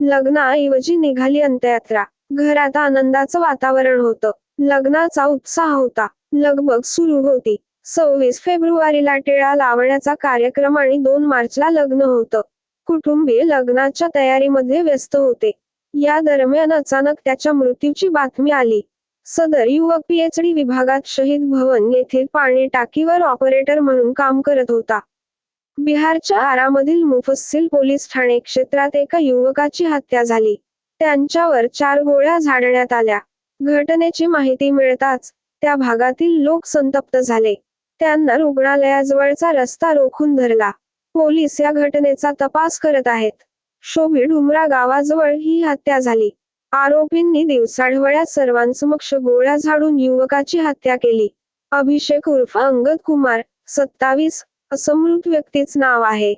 लग्नाऐवजी निघाली अंत्ययात्रा. घरात आनंदाचं वातावरण होतं. लग्नाचा उत्साह होता. लगबग सुरू होती. सव्वीस फेब्रुवारीला टिळा लावण्याचा कार्यक्रम आणि दोन मार्चला लग्न होतं. कुटुंबीय लग्नाच्या तयारीमध्ये व्यस्त होते. या दरम्यान अचानक त्याच्या मृत्यूची बातमी आली. सदर युवक पीएचडी विभागात शहीद भवन येथील पाणी टाकीवर ऑपरेटर म्हणून काम करत होता. बिहारच्या आरामधील मुफस्सिल पोलीस ठाणे क्षेत्रात एका युवकाची हत्या झाली. त्यांच्यावर चार गोळ्या झाडण्यात आल्या. घटनेची माहिती मिळताच त्या भागातील लोक संतप्त झाले. त्यांना रुग्णालयाजवळचा रस्ता रोखून धरला. पोलीस या घटनेचा तपास करत आहेत. शोभी डुमरा गावाजवळ ही हत्या झाली. आरोपींनी दिवसाढवळ्या सर्वांसमक्ष गोळ्या झाडून युवकाची हत्या केली. अभिषेक उर्फ अंगद कुमार सत्तावीस असं मृत व्यक्तीच नाव आहे.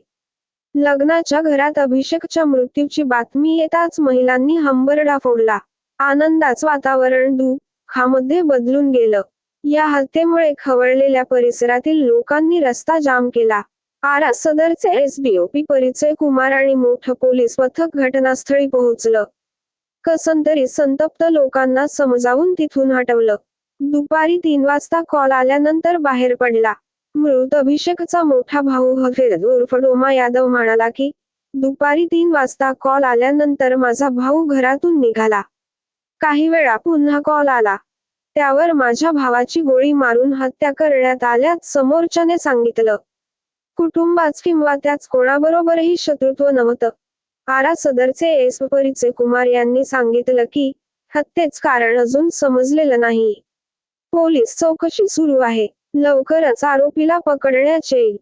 लग्नाच्या घरात अभिषेकच्या मृत्यूची बातमी येताच महिलांनी हंबरडा फोडला. आनंदाच वातावरण दुःखामध्ये बदलून गेलं. या हत्येमुळे खवळलेल्या परिसरातील लोकांनी रस्ता जाम केला. आरा सदरचे एसडीओपी परिचय कुमार आणि मोठं पोलीस पथक घटनास्थळी पोहोचलं. कसंतरी संतप्त लोकांना समजावून तिथून हटवलं. दुपारी तीन वाजता कॉल आल्यानंतर बाहेर पडला. मृत अभिषेकचा मोठा भाऊ हफेद उर्फ डोमा यादव म्हणाला की दुपारी तीन वाजता कॉल आल्यानंतर माझा भाऊ घरातून निघाला. काही वेळा पुन्हा कॉल आला. त्यावर माझ्या भावाची गोळी मारून हत्या करण्यात आल्यात समोरच्याने सांगितलं. कुटुंबाच किंवा त्याच कोणाबरोबरही शत्रुत्व नव्हतं. आरा सदरचे एस परिचय कुमार यांनी सांगितलं की हत्येच कारण अजून समजलेलं नाही. पोलीस चौकशी सुरू आहे. लवकरच आरोपीला पकडण्यात येईल